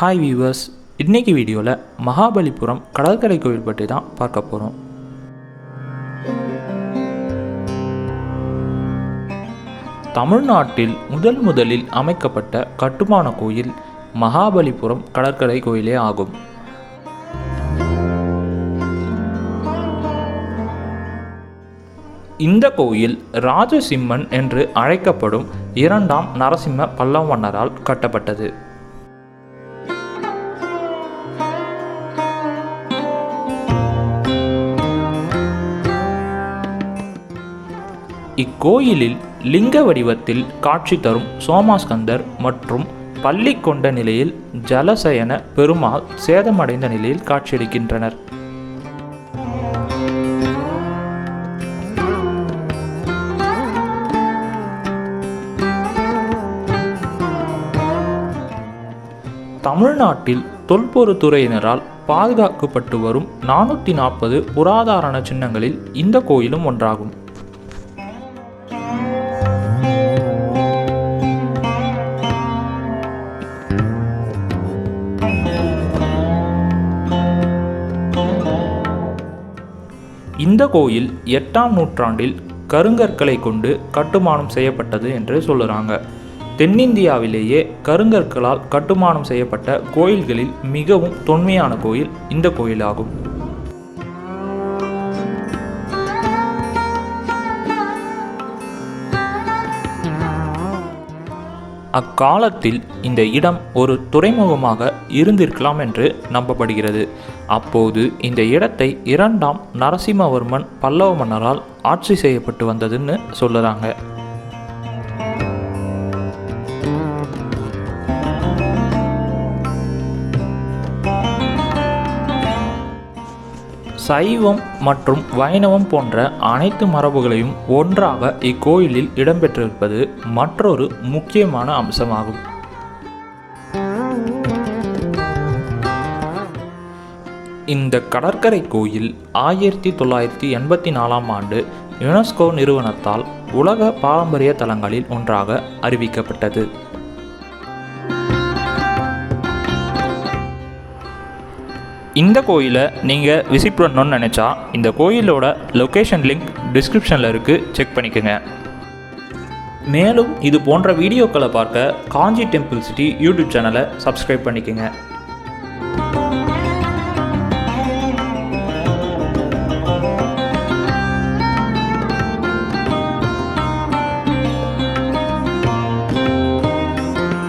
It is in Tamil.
ஹாய் வியூவர்ஸ் இன்னைக்கு வீடியோவில் மகாபலிபுரம் கடற்கரை கோவில் பற்றி தான் பார்க்க போகிறோம் தமிழ்நாட்டில் முதல் முதலில் அமைக்கப்பட்ட கட்டுமான கோயில் மகாபலிபுரம் கடற்கரை கோயிலே ஆகும். இந்த கோயில் ராஜசிம்மன் என்று அழைக்கப்படும் இரண்டாம் நரசிம்ம பல்லவ மன்னரால் கட்டப்பட்டது. இக்கோயிலில் லிங்க வடிவத்தில் காட்சி தரும் சோமாஸ்கந்தர் மற்றும் பள்ளி கொண்ட நிலையில் ஜலசயன பெருமாள் சேதமடைந்த நிலையில் காட்சியளிக்கின்றனர். தமிழ்நாட்டில் தொல்பொருத்துறையினரால் பாதுகாக்கப்பட்டு வரும் நானூற்றி நாற்பது புராதாரண சின்னங்களில் இந்த கோயிலும் ஒன்றாகும். இந்த கோயில் எட்டாம் நூற்றாண்டில் கருங்கற்களை கொண்டு கட்டுமானம் செய்யப்பட்டது என்று சொல்லுறாங்க. தென்னிந்தியாவிலேயே கருங்கற்களால் கட்டுமானம் செய்யப்பட்ட கோயில்களில் மிகவும் தொன்மையான கோயில் இந்த கோயிலாகும். அக்காலத்தில் இந்த இடம் ஒரு துறைமுகமாக இருந்திருக்கலாம் என்று நம்பப்படுகிறது. அப்போது இந்த இடத்தை இரண்டாம் நரசிம்மவர்மன் பல்லவ மன்னரால் ஆட்சி செய்யப்பட்டு வந்ததுன்னு சொல்லுறாங்க. சைவம் மற்றும் வைணவம் போன்ற அனைத்து மரபுகளையும் ஒன்றாக இக்கோயிலில் இடம்பெற்றிருப்பது மற்றொரு முக்கியமான அம்சமாகும். இந்த கடற்கரை கோயில் ஆயிரத்தி தொள்ளாயிரத்தி எண்பத்தி நாலாம் ஆண்டு யுனெஸ்கோ நிறுவனத்தால் உலக பாரம்பரிய தலங்களில் ஒன்றாக அறிவிக்கப்பட்டது. இந்த கோயிலை நீங்கள் விசிட் பண்ணணும்னு நினச்சா இந்த கோயிலோட லொக்கேஷன் லிங்க் டிஸ்கிரிப்ஷனில் இருக்குது செக் பண்ணிக்கோங்க. மேலும் இது போன்ற வீடியோக்களை பார்க்க காஞ்சி டெம்பிள் சிட்டி யூடியூப் சேனலை சப்ஸ்கிரைப் பண்ணிக்கோங்க.